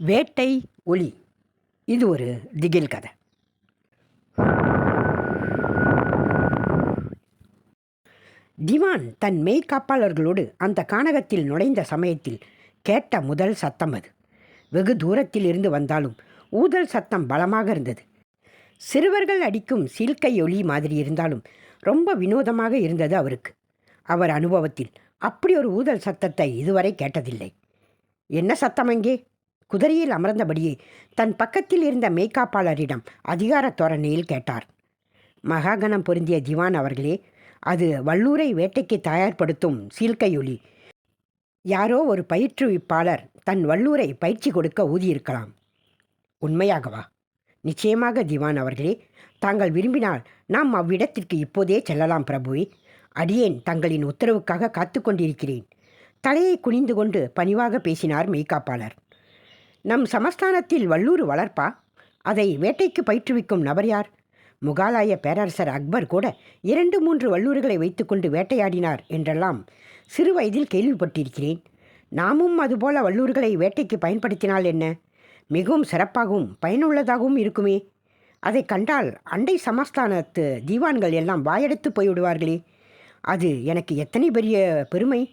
வேட்டை ஒளி. இது ஒரு திகில் கதை. திவான் தன் மெய்காப்பாளர்களோடு அந்த கானகத்தில் நுழைந்த சமயத்தில் கேட்ட முதல் சத்தம் அது. வெகு தூரத்தில் இருந்து வந்தாலும் ஊதல் சத்தம் பலமாக இருந்தது. சிறுவர்கள் அடிக்கும் சில்கை ஒளி மாதிரி இருந்தாலும் ரொம்ப வினோதமாக இருந்தது அவருக்கு. அவர் அனுபவத்தில் அப்படி ஒரு ஊதல் சத்தத்தை இதுவரை கேட்டதில்லை. என்ன சத்தம் அங்கே? குதிரையில் அமர்ந்தபடியே தன் பக்கத்தில் இருந்த மெய்காப்பாளரிடம் அதிகார தோரணையில் கேட்டார். மகாகணம் பொருந்திய திவான் அவர்களே அது வள்ளூரை வேட்டைக்கு தயார்படுத்தும் சீல்கையொலி. யாரோ ஒரு பயிற்றுவிப்பாளர் தன் வள்ளூரை பயிற்சி கொடுக்க ஊதியிருக்கலாம். உண்மையாகவா? நிச்சயமாக திவான் அவர்களே தாங்கள் விரும்பினால் நாம் அவ்விடத்திற்கு இப்போதே செல்லலாம் பிரபுவே. அடியேன் தங்களின் உத்தரவுக்காக காத்து கொண்டிருக்கிறேன் தலையை குனிந்து கொண்டு பணிவாக பேசினார் மெய்காப்பாளர் நம் சமஸ்தானத்தில் வல்லூர் வளர்ப்பா? அதை வேட்டைக்கு பயிற்றுவிக்கும் நபர் யார்? முகாலாய பேரரசர் அக்பர் கூட இரண்டு மூன்று வல்லூர்களை வைத்துக்கொண்டு வேட்டையாடினார் என்றெல்லாம் சிறு வயதில் கேள்விப்பட்டிருக்கிறேன். நாமும் அதுபோல வல்லூர்களை வேட்டைக்கு பயன்படுத்தினால் என்ன? மிகவும் சிறப்பாகவும் பயனுள்ளதாகவும் இருக்குமே. அதை கண்டால் அண்டை சமஸ்தானத்து தீவான்கள் எல்லாம் வாயெடுத்து போய்விடுவார்களே. அது எனக்கு எத்தனை பெரிய பெருமை?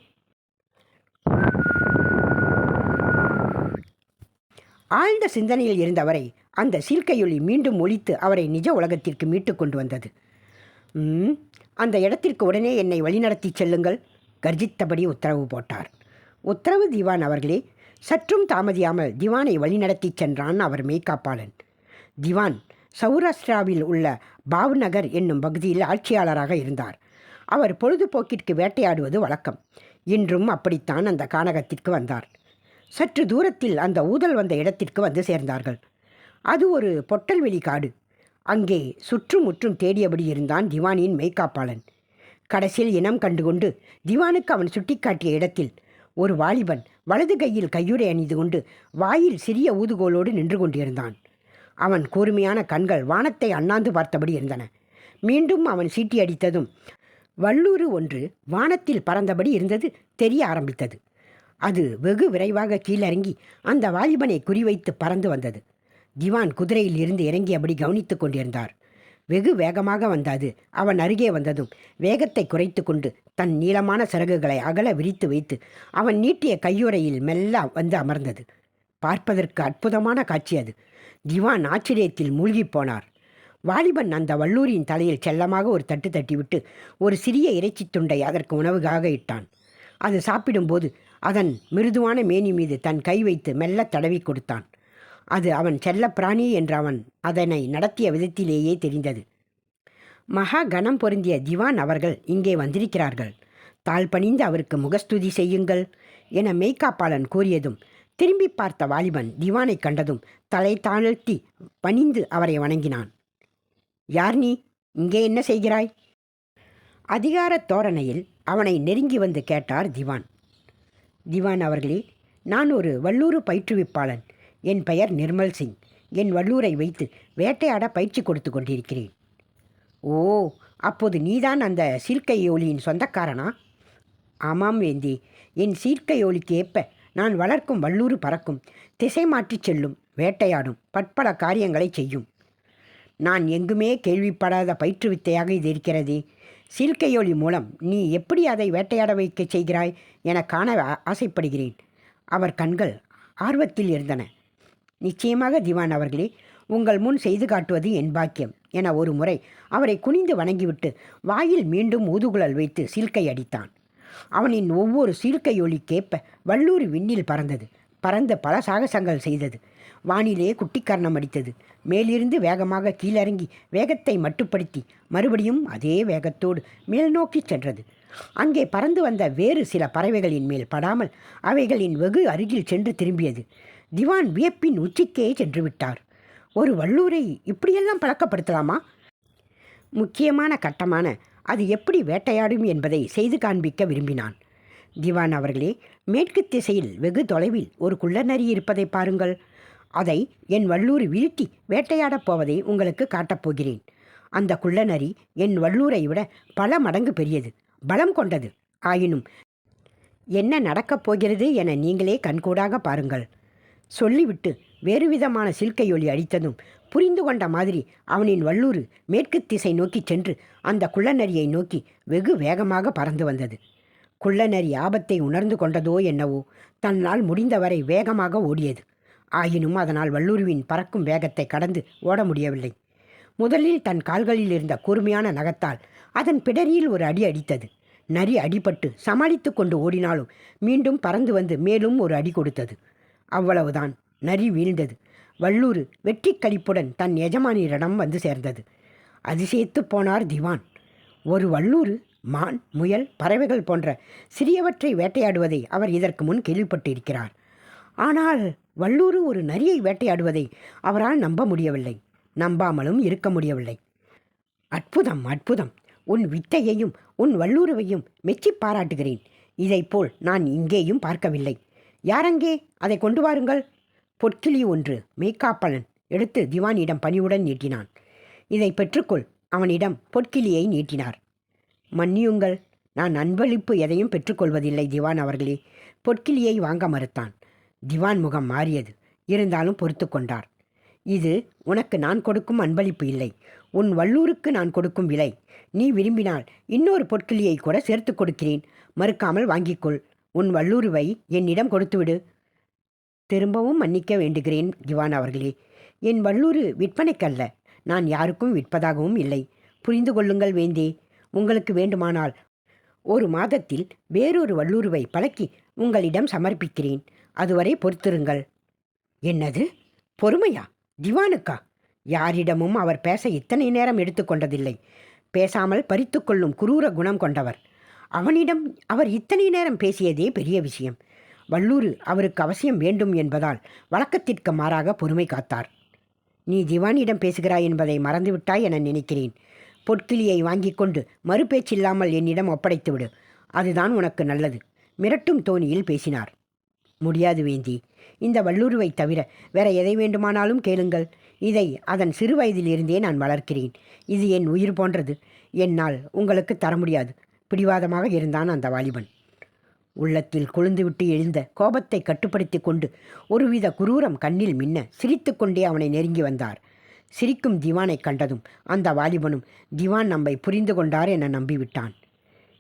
ஆழ்ந்த சிந்தனையில் இருந்தவரை அந்த சீர்க்கையொலி மீண்டும் ஒழித்து அவரை நிஜ உலகத்திற்கு மீட்டு கொண்டு வந்தது. "ம், அந்த இடத்திற்கு உடனே என்னை வழிநடத்தி செல்லுங்கள் கர்ஜித்தபடி உத்தரவு போட்டார். உத்தரவு திவான் அவர்களே சற்றும் தாமதியாமல் திவானை வழிநடத்தி சென்றான் அவர் மெய்காப்பாளன் திவான் சௌராஷ்டிராவில் உள்ள பாவ்நகர் என்னும் பகுதியில் ஆட்சியாளராக இருந்தார். அவர் பொழுதுபோக்கிற்கு வேட்டையாடுவது வழக்கம். இன்றும் அப்படித்தான் அந்த கானகத்திற்கு வந்தார். சற்று தூரத்தில் அந்த ஊதல் வந்த இடத்திற்கு வந்து சேர்ந்தார்கள். அது ஒரு பொட்டல்வெளி காடு. அங்கே சுற்றுமுற்றும் தேடியபடி இருந்தான் திவானியின் மெய்காப்பாளன் கடைசியில் இனம் கண்டுகொண்டு திவானுக்கு அவன் சுட்டிக்காட்டிய இடத்தில் ஒரு வாலிபன் வலது கையில் கையுறை அணிந்து கொண்டு வாயில் சிறிய ஊதுகோலோடு நின்று கொண்டிருந்தான். அவன் கூர்மையான கண்கள் வானத்தை அண்ணாந்து பார்த்தபடி இருந்தன. மீண்டும் அவன் சீட்டி அடித்ததும் வல்லூறு ஒன்று வானத்தில் பறந்தபடி இருந்தது தெரிய ஆரம்பித்தது. அது வெகு விரைவாக கீழறங்கி அந்த வாலிபனை குறிவைத்து பறந்து வந்தது. திவான் குதிரையில் இருந்து இறங்கியபடி கவனித்துக் கொண்டிருந்தார். வெகு வேகமாக வந்தது. அவன் அருகே வந்ததும் வேகத்தை குறைத்து கொண்டு தன் நீளமான சிறகுகளை அகல விரித்து வைத்து அவன் நீட்டிய கையுறையில் மெல்ல வந்து அமர்ந்தது. பார்ப்பதற்கு அற்புதமான காட்சி அது. திவான் ஆச்சரியத்தில் மூழ்கிப் போனார். வாலிபன் அந்த வல்லூரியின் தலையில் செல்லமாக ஒரு தட்டு தட்டிவிட்டு ஒரு சிறிய இறைச்சி துண்டை அதற்கு உணவுக்காக இட்டான். அது சாப்பிடும்போது அதன் மிருதுவான மேனி மீது தன் கை வைத்து மெல்ல தடவி கொடுத்தான். அது அவன் செல்ல பிராணி என்று அவன் அதனை நடத்திய விதத்திலேயே தெரிந்தது. மகா கணம் பொருந்திய திவான் அவர்கள் இங்கே வந்திருக்கிறார்கள். தாழ் பணிந்து அவருக்கு முகஸ்துதி செய்யுங்கள் என மெய்காப்பாளன் கூறியதும் திரும்பி பார்த்த வாலிபன் திவானை கண்டதும் தலை தாழ்த்தி பணிந்து அவரை வணங்கினான். யார் நீ? இங்கே என்ன செய்கிறாய்? அதிகார தோரணையில் அவனை நெருங்கி வந்து கேட்டார் திவான். திவான் அவர்களே நான் ஒரு வல்லூர் பயிற்றுவிப்பாளன். என் பெயர் நிர்மல் சிங். என் வல்லூரை வைத்து வேட்டையாட பயிற்சி கொடுத்து கொண்டிருக்கிறேன். ஓ அப்போது நீதான் அந்த சீர்க்கையோலியின் சொந்தக்காரனா? ஆமாம் வேந்தி என் சீர்க்கையோலிக்கு ஏற்ப நான் வளர்க்கும் வல்லூர் பறக்கும் திசை மாற்றிச் செல்லும் வேட்டையாடும் பற்பல காரியங்களை செய்யும். நான் எங்குமே கேள்விப்படாத பயிற்றுவித்தையாக இது இருக்கிறதே. சீல்கையொலி மூலம் நீ எப்படி அதை வேட்டையாட வைக்கச் செய்கிறாய் என காண ஆ- ஆசைப்படுகிறேன். அவர் கண்கள் ஆர்வத்தில் இருந்தன. நிச்சயமாக திவான் அவர்களே உங்கள் முன் செய்து காட்டுவது என் பாக்கியம் என ஒரு முறை அவரை குனிந்து வணங்கிவிட்டு வாயில் மீண்டும் ஊதுகுழல் வைத்து சீல்கை அடித்தான். அவனின் ஒவ்வொரு சீல்கை ஒலிக்கேற்ப வல்லூர் விண்ணில் பறந்தது. பறந்த பல சாகசங்கள் செய்தது. வானிலே குட்டிக்கரணம் அடித்தது. மேலிருந்து வேகமாக கீழிறங்கி வேகத்தை மட்டுப்படுத்தி மறுபடியும் அதே வேகத்தோடு மேல் நோக்கி சென்றது. அங்கே பறந்து வந்த வேறு சில பறவைகளின் மேல் படாமல் அவைகளின் வெகு அருகில் சென்று திரும்பியது. திவான் வியப்பின் உச்சிக்கே சென்று விட்டார். ஒரு வள்ளூரை இப்படியெல்லாம் பழக்கப்படுத்தலாமா? முக்கியமான கட்டமான. அது எப்படி வேட்டையாடும் என்பதை செய்து காண்பிக்க விரும்பினான். திவான் அவர்களே மேற்கு திசையில் வெகு தொலைவில் ஒரு குள்ளநரி இருப்பதை பாருங்கள். அதை என் வள்ளூர் வீழ்த்தி வேட்டையாடப் போவதை உங்களுக்கு காட்டப் போகிறேன். அந்த குள்ளநரி என் வள்ளூரை விட பல மடங்கு பெரியது பலம் கொண்டது. ஆயினும் என்ன நடக்கப் போகிறது என நீங்களே கண்கூடாக பாருங்கள். சொல்லிவிட்டு வேறு விதமான சில்கையொலி அடித்ததும் புரிந்து கொண்ட மாதிரி அவனின் வள்ளூர் மேற்கு திசை நோக்கி சென்று அந்த குள்ளநரியை நோக்கி வெகு வேகமாக பறந்து வந்தது. குள்ளநரி ஆபத்தை உணர்ந்து கொண்டதோ என்னவோ தன்னால் முடிந்தவரை வேகமாக ஓடியது. ஆயினும் அதனால் வல்லூருவின் பறக்கும் வேகத்தை கடந்து ஓட முடியவில்லை. முதலில் தன் கால்களில் இருந்த கூர்மையான நகத்தால் அதன் பிடரியில் ஒரு அடி அடித்தது. நரி அடிபட்டு சமாளித்து கொண்டு ஓடினாலும் மீண்டும் பறந்து வந்து மேலும் ஒரு அடி கொடுத்தது. அவ்வளவுதான் நரி வீழ்ந்தது. வல்லூர் வெற்றி கழிப்புடன் தன் எஜமானியரிடம் வந்து சேர்ந்தது. அதிசயித்து போனார் திவான். ஒரு வல்லூர் மான் முயல் பறவைகள் போன்ற சிறியவற்றை வேட்டையாடுவதை அவர் இதற்கு முன் கேள்விப்பட்டிருக்கிறார். ஆனால் வல்லூர் ஒரு நரியை வேட்டையாடுவதை அவரால் நம்ப முடியவில்லை. நம்பாமலும் இருக்க முடியவில்லை. அற்புதம் அற்புதம். உன் வித்தையையும் உன் வல்லூருவையும் மெச்சி பாராட்டுகிறேன். இதைப்போல் நான் இங்கேயும் பார்க்கவில்லை. யாரங்கே? அதை கொண்டு வாருங்கள். பொற்கிளி ஒன்று மேய்க்காப்பலன் எடுத்து திவானிடம் பணிவுடன் நீட்டினான். இதை பெற்றுக்கொள். அவனிடம் பொற்கிளியை நீட்டினார். மன்னியுங்கள். நான் அன்பளிப்பு எதையும் பெற்றுக்கொள்வதில்லை திவான் அவர்களே. பொற்கிளியை வாங்க மறுத்தான். திவான் முகம் மாறியது. இருந்தாலும் பொறுத்து கொண்டார். இது உனக்கு நான் கொடுக்கும் அன்பளிப்பு இல்லை. உன் வல்லூருக்கு நான் கொடுக்கும் விலை. நீ விரும்பினால் இன்னொரு பொற்கிளியை கூட சேர்த்து கொடுக்கிறேன். மறுக்காமல் வாங்கிக்கொள். உன் வல்லூருவை என்னிடம் கொடுத்துவிடு. திரும்பவும் மன்னிக்க வேண்டுகிறேன் திவான் அவர்களே. என் வல்லூரு விற்பனைக்கல்ல. நான் யாருக்கும் விற்பதாகவும் இல்லை. புரிந்து கொள்ளுங்கள் வேந்தே. உங்களுக்கு வேண்டுமானால். ஒரு மாதத்தில் வேறொரு வல்லூருவை பழக்கி உங்களிடம் சமர்ப்பிக்கிறேன். அதுவரை பொறுத்திருங்கள். என்னது? பொறுமையா? திவானுக்கா? யாரிடமும் அவர் பேச இத்தனை நேரம் எடுத்துக்கொண்டதில்லை பேசாமல் பறித்து கொள்ளும் குரூர குணம் கொண்டவர். அவனிடம் அவர் இத்தனை நேரம் பேசியதே பெரிய விஷயம். வல்லூர் அவருக்கு அவசியம் வேண்டும் என்பதால் வழக்கத்திற்கு மாறாக பொறுமை காத்தார். நீ திவானிடம் பேசுகிறாய் என்பதை மறந்துவிட்டாய் என நினைக்கிறேன். பொற்கிளியை வாங்கிக் கொண்டு மறுபேச்சில்லாமல் என்னிடம் ஒப்படைத்து விடு அதுதான் உனக்கு நல்லது. மிரட்டும் தோணியில் பேசினார். முடியாது வேந்தி. இந்த வல்லூருவை தவிர வேற எதை வேண்டுமானாலும் கேளுங்கள். இதை அதன் சிறு வயதிலிருந்தே நான் வளர்க்கிறேன். இது என் உயிர் போன்றது. என்னால் உங்களுக்கு தர முடியாது. பிடிவாதமாக இருந்தான் அந்த வாலிபன். உள்ளத்தில் குளிந்துவிட்டு எழுந்த கோபத்தை கட்டுப்படுத்தி கொண்டு ஒருவித குரூரம் கண்ணில் மின்ன சிரித்துக்கொண்டே அவனை நெருங்கி வந்தார். சிரிக்கும் திவானை கண்டதும் அந்த வாலிபனும் திவான் நம்மை புரிந்து கொண்டார் என நம்பிவிட்டான்.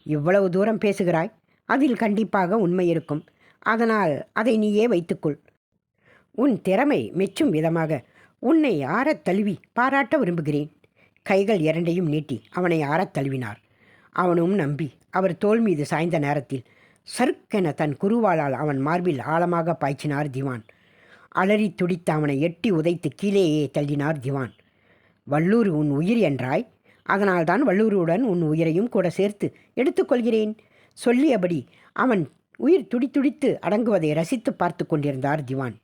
இவ்வளவு தூரம் பேசுகிறாய்? அதில் கண்டிப்பாக உண்மை இருக்கும். அதனால் அதை நீயே வைத்துக்கொள். உன் திறமை மெச்சும் விதமாக. உன்னை ஆறத் தழுவி பாராட்ட விரும்புகிறேன். கைகள் இரண்டையும் நீட்டி அவனை ஆறத் தழுவினார். அவனும் நம்பி அவர் தோள் மீது சாய்ந்த நேரத்தில் சருக்கென தன் குருவாளால் அவன் மார்பில் ஆழமாக பாய்ச்சினார் திவான். அலறி துடித்த அவனை எட்டி உதைத்து கீழேயே தள்ளினார் திவான். வல்லூர் உன் உயிர் என்றாய். அதனால்தான் வல்லூருடன் உன் உயிரையும் கூட சேர்த்து எடுத்துக்கொள்கிறேன் சொல்லியபடி அவன் உயிர் துடித்துடித்து அடங்குவதை ரசித்து பார்த்து கொண்டிருந்தார் திவான்.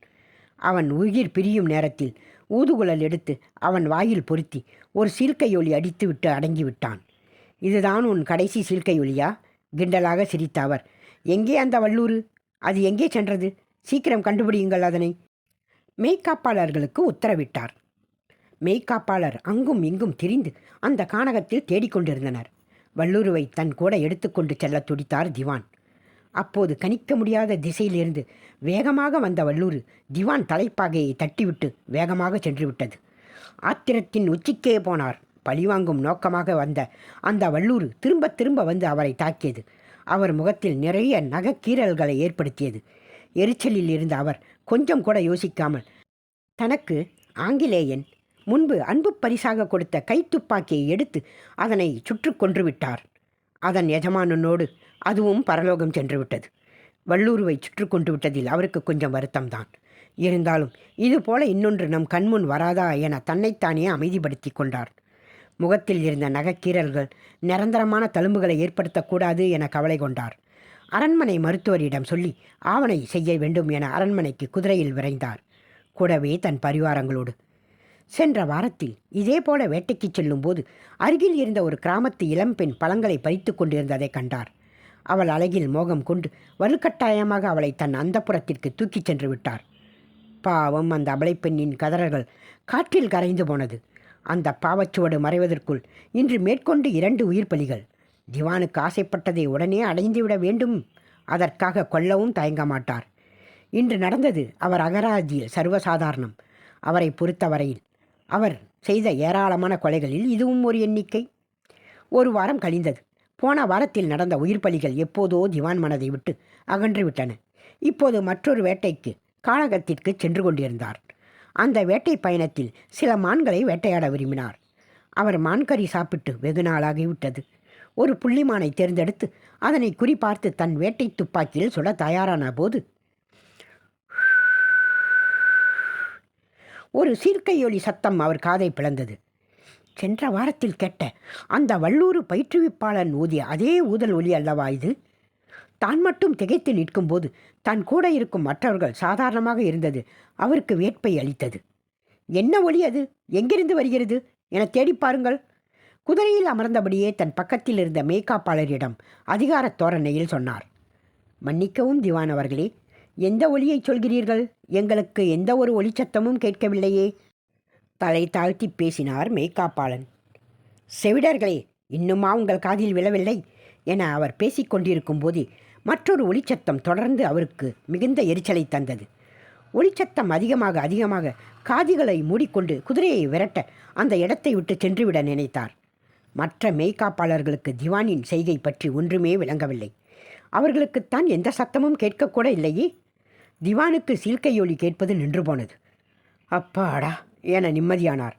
அவன் உயிர் பிரியும் நேரத்தில் ஊதுகுழல் எடுத்து அவன் வாயில் பொருத்தி ஒரு சீல்கையொலி அடித்துவிட்டு அடங்கிவிட்டான். இதுதான் உன் கடைசி சீல்கையொலியா கிண்டலாக சிரித்த அவர். எங்கே அந்த வல்லூரு? அது எங்கே சென்றது? சீக்கிரம் கண்டுபிடியுங்கள் அதனை. மெய்க்காப்பாளர்களுக்கு உத்தரவிட்டார். மெய்க்காப்பாளர் அங்கும் இங்கும் திரிந்து அந்த கானகத்தில் தேடிக்கொண்டிருந்தனர் வல்லூருவை தன் கூட எடுத்துக்கொண்டு செல்ல துடித்தார் திவான். அப்போது கணிக்க முடியாத திசையிலிருந்து வேகமாக வந்த வல்லூர் திவான் தலைப்பாகையை தட்டிவிட்டு வேகமாக சென்று விட்டது ஆத்திரத்தின் உச்சிக்கே போனார். பழிவாங்கும் நோக்கமாக வந்த அந்த வல்லூர் திரும்ப திரும்ப வந்து அவரை தாக்கியது. அவர் முகத்தில் நிறைய நகக்கீறல்களை ஏற்படுத்தியது. எரிச்சலில் இருந்த அவர் கொஞ்சம் கூட யோசிக்காமல் தனக்கு ஆங்கிலேயன் முன்பு அன்பு பரிசாக கொடுத்த கைத்துப்பாக்கியை எடுத்து அதனை சுற்று கொன்று விட்டார். அதன் எஜமானனோடு அதுவும் பரலோகம் சென்று விட்டது. வள்ளூருவை சுற்று கொண்டு விட்டதில் அவருக்கு கொஞ்சம் வருத்தம்தான். இருந்தாலும் இதுபோல இன்னொன்று நம் கண்முன் வராதா என தன்னைத்தானே அமைதிப்படுத்தி கொண்டார். முகத்தில் இருந்த நகைக்கீரல்கள் நிரந்தரமான தழும்புகளை ஏற்படுத்தக்கூடாது என கவலை கொண்டார். அரண்மனை மருத்துவரிடம் சொல்லி ஆவணை செய்ய வேண்டும் என அரண்மனைக்கு குதிரையில் விரைந்தார் கூடவே தன் பரிவாரங்களோடு. சென்ற வாரத்தில் இதே போல வேட்டைக்கு செல்லும்போது அருகில் இருந்த ஒரு கிராமத்து இளம்பெண் பழங்களை பறித்து கொண்டிருந்ததை கண்டார். அவள் அழகில் மோகம் கொண்டு வலுக்கட்டாயமாக அவளை தன் அந்தப்புறத்திற்கு தூக்கிச் சென்று விட்டார். பாவம் அந்த அபலைப்பெண்ணின் கதறல்கள் காற்றில் கரைந்து போனது. அந்த பாவச்சுவடு மறைவதற்குள் இன்று மேற்கொண்டு இரண்டு உயிர் பலிகள் திவானுக்கு ஆசைப்பட்டதை உடனே அடைந்துவிட வேண்டும். அதற்காக கொல்லவும் தயங்க மாட்டார் இன்று நடந்தது அவர் அகராதியில் சர்வசாதாரணம். அவரை பொறுத்தவரையில் அவர் செய்த ஏராளமான கொலைகளில் இதுவும் ஒரு எண்ணிக்கை. ஒரு வாரம் கழிந்தது. போன வாரத்தில் நடந்த உயிர் பலிகள் எப்போதோ திவான் மனதை விட்டு அகன்று விட்டன இப்போது மற்றொரு வேட்டைக்கு காலகத்திற்கு சென்று கொண்டிருந்தார். அந்த வேட்டை பயணத்தில் சில மான்களை வேட்டையாட விரும்பினார். அவர் மான்கறி சாப்பிட்டு வெகு நாளாகிவிட்டது ஒரு புள்ளிமானை தேர்ந்தெடுத்து அதனை குறிபார்த்து தன் வேட்டை துப்பாக்கியில் சுட தயாரான போது ஒரு சீர்க்கையொலி சத்தம் அவர் காதை பிளந்தது. சென்ற வாரத்தில் கேட்ட அந்த வள்ளூர் பயிற்றுவிப்பாளன் ஊதிய அதே ஊதல் ஒலி அல்லவா இது? தான் மட்டும் திகைத்து நிற்கும்போது தன் கூட இருக்கும் மற்றவர்கள் சாதாரணமாக இருந்தது. அவருக்கு வேட்பை அளித்தது. என்ன ஒலி அது? எங்கிருந்து வருகிறது? என தேடி பாருங்கள். குதிரையில் அமர்ந்தபடியே தன் பக்கத்தில் இருந்த மேய்காப்பாளரிடம் அதிகார தோரணையில் சொன்னார். மன்னிக்கவும் திவான் அவர்களே எந்த ஒலியை சொல்கிறீர்கள்? எங்களுக்கு எந்த ஒரு ஒளிச்சத்தமும் கேட்கவில்லையே. தலை தாழ்த்தி பேசினார் மேய்காப்பாளன் செவிடர்களே இன்னுமா உங்கள் காதில் விழவில்லை? என அவர் பேசிக்கொண்டிருக்கும் போது மற்றொரு ஒளிச்சத்தம் தொடர்ந்து அவருக்கு மிகுந்த எரிச்சலை தந்தது. ஒளிச்சத்தம் அதிகமாக அதிகமாக காதுகளை மூடிக்கொண்டு குதிரையை விரட்ட அந்த இடத்தை விட்டு சென்றுவிட நினைத்தார். மற்ற மெய்காப்பாளர்களுக்கு திவானின் செய்கை பற்றி ஒன்றுமே விளங்கவில்லை. அவர்களுக்குத்தான் எந்த சத்தமும் கேட்கக்கூட இல்லையே. திவானுக்கு சீல்கையொலி கேட்பது நின்று போனது. அப்பாடா என நிம்மதியானார்.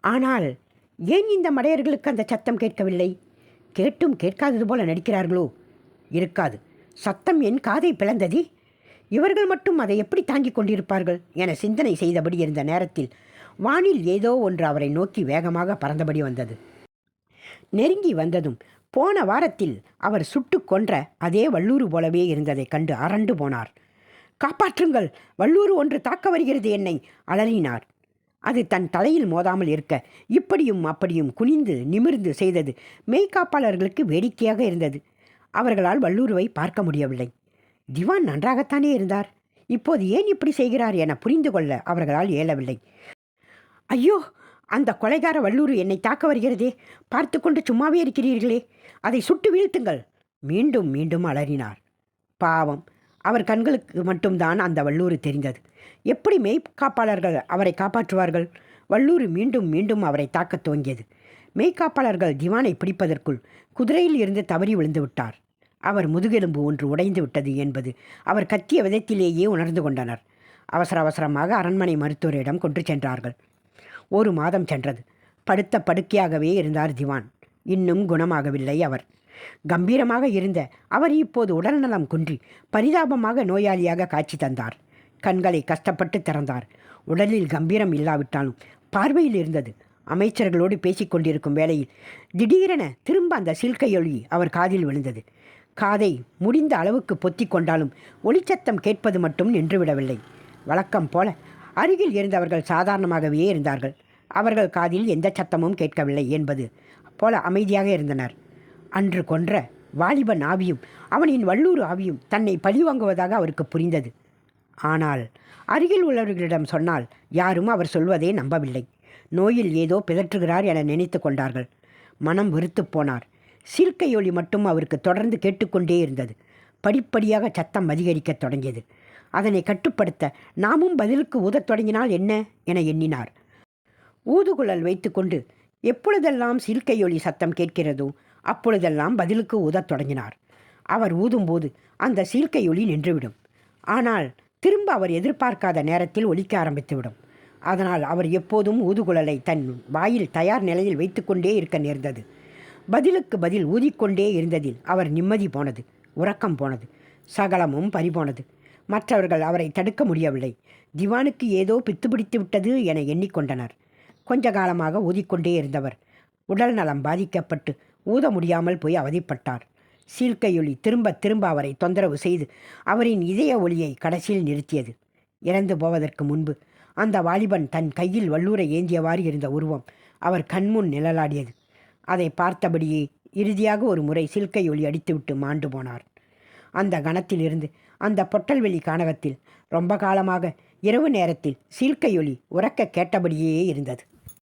ஆனால் ஏன் இந்த மடையர்களுக்கு அந்த சத்தம் கேட்கவில்லை? கேட்டும் கேட்காதது போல நடிக்கிறார்களோ? இருக்காது. சத்தம் என் காதை பிளந்ததி. இவர்கள் மட்டும் அதை எப்படி தாங்கிக் கொண்டிருப்பார்கள் என சிந்தனை செய்தபடி இருந்த நேரத்தில் வானில் ஏதோ ஒன்று அவரை நோக்கி வேகமாக பறந்தபடி வந்தது. நெருங்கி வந்ததும் போன வாரத்தில் அவர் சுட்டு கொன்ற அதே வள்ளூர் போலவே இருந்ததை கண்டு அரண்டு போனார். காப்பாற்றுங்கள் வள்ளூர் ஒன்று தாக்க வருகிறது என்னை அலறினார். அது தன் தலையில் மோதாமல் இருக்க இப்படியும் அப்படியும் குனிந்து நிமிர்ந்து செய்தது மெய்காப்பாளர்களுக்கு வேடிக்கையாக இருந்தது. அவர்களால் வள்ளூருவை பார்க்க முடியவில்லை. திவான் நன்றாகத்தானே இருந்தார். இப்போது ஏன் இப்படி செய்கிறார் என புரிந்து கொள்ள அவர்களால் இயலவில்லை. ஐயோ அந்த கொலைகார வல்லூர் என்னை தாக்க வருகிறதே? பார்த்து கொண்டு சும்மாவே இருக்கிறீர்களே. அதை சுட்டு வீழ்த்துங்கள். மீண்டும் மீண்டும் அலறினார். பாவம். அவர் கண்களுக்கு மட்டும்தான் அந்த வல்லூர் தெரிந்தது. எப்படி மெய்காப்பாளர்கள் அவரை காப்பாற்றுவார்கள்? வல்லூர் மீண்டும் மீண்டும் அவரை தாக்கத் துவங்கியது. மெய்காப்பாளர்கள் திவானை பிடிப்பதற்குள் குதிரையில் இருந்து தவறி விழுந்து விட்டார். அவர் முதுகெலும்பு ஒன்று உடைந்து விட்டது என்பது அவர் கத்திய விதத்திலேயே உணர்ந்து கொண்டனர். அவசர அவசரமாக அரண்மனை மருத்துவரிடம் கொண்டு சென்றார்கள். ஒரு மாதம் சென்றது. படுத்த படுக்கையாகவே இருந்தார் திவான். இன்னும் குணமாகவில்லை அவர். கம்பீரமாக இருந்த அவர் இப்போது உடல்நலம் குன்றி பரிதாபமாக நோயாளியாக காட்சி தந்தார். கண்களை கஷ்டப்பட்டு திறந்தார். உடலில் கம்பீரம் இல்லாவிட்டாலும் பார்வையில் இருந்தது. அமைச்சர்களோடு பேசிக்கொண்டிருக்கும் வேளையில் திடீரென திரும்ப அந்த சில்கையொலி அவர் காதில் விழுந்தது. காதை முடிந்த அளவுக்கு பொத்தி கொண்டாலும் ஒளிச்சத்தம் கேட்பது மட்டும் நின்றுவிடவில்லை. வழக்கம் போல அருகில் இருந்தவர்கள் சாதாரணமாகவே இருந்தார்கள். அவர்கள் காதில் எந்த சத்தமும் கேட்கவில்லை என்பது போல அமைதியாக இருந்தனர். அன்று கொன்ற வாலிபன் ஆவியும் அவனின் வள்ளூர் ஆவியும் தன்னை பழிவாங்குவதாக அவருக்கு புரிந்தது. ஆனால் அருகில் உள்ளவர்களிடம் சொன்னால் யாரும் அவர் சொல்வதை நம்பவில்லை. நோயில் ஏதோ பிதற்றுகிறார் என நினைத்து கொண்டார்கள். மனம் வெறுத்து போனார். சிற்கையொலி மட்டும் அவருக்கு தொடர்ந்து கேட்டுக்கொண்டே இருந்தது. படிப்படியாக சத்தம் அதிகரிக்கத் தொடங்கியது. அதனை கட்டுப்படுத்த நாமும் பதிலுக்கு ஊதத் தொடங்கினால் என்ன? என எண்ணினார். ஊதுகுழல் வைத்துக்கொண்டு எப்பொழுதெல்லாம் சீல்கையொலி சத்தம் கேட்கிறதோ அப்பொழுதெல்லாம் பதிலுக்கு ஊதத் தொடங்கினார். அவர் ஊதும்போது அந்த சீல்கையொலி நின்றுவிடும். ஆனால் திரும்ப அவர் எதிர்பார்க்காத நேரத்தில் ஒலிக்க ஆரம்பித்துவிடும். அதனால் அவர் எப்போதும் ஊதுகுழலை தன் வாயில் தயார் நிலையில் வைத்துக்கொண்டே இருக்க நேர்ந்தது. பதிலுக்கு பதில் ஊதிக்கொண்டே இருந்ததில் அவர் நிம்மதி போனது உறக்கம் போனது சகலமும் பறிபோனது. மற்றவர்கள் அவரை தடுக்க முடியவில்லை. திவானுக்கு ஏதோ பித்து பிடித்து விட்டது என எண்ணிக்கொண்டனர். கொஞ்ச காலமாக ஊதிக்கொண்டே இருந்தவர். உடல் நலம் பாதிக்கப்பட்டு ஊத முடியாமல் போய் அவதிப்பட்டார். சீழ்கையொலி திரும்ப திரும்ப அவரை தொந்தரவு செய்து அவரின் இதய ஒளியை கடைசியில் நிறுத்தியது. இறந்து போவதற்கு முன்பு அந்த வாலிபன் தன் கையில் வல்லூரை ஏந்தியவாறு இருந்த உருவம் அவர் கண்முன் நிழலாடியது. அதை பார்த்தபடியே இறுதியாக ஒரு முறை சில்கை ஒளி அடித்துவிட்டு மாண்டு போனார். அந்த கணத்திலிருந்து அந்த பொட்டல்வெளி கானகத்தில். ரொம்ப காலமாக இரவு நேரத்தில் சீழ்க்கையொலி உறக்க கேட்டபடியே இருந்தது.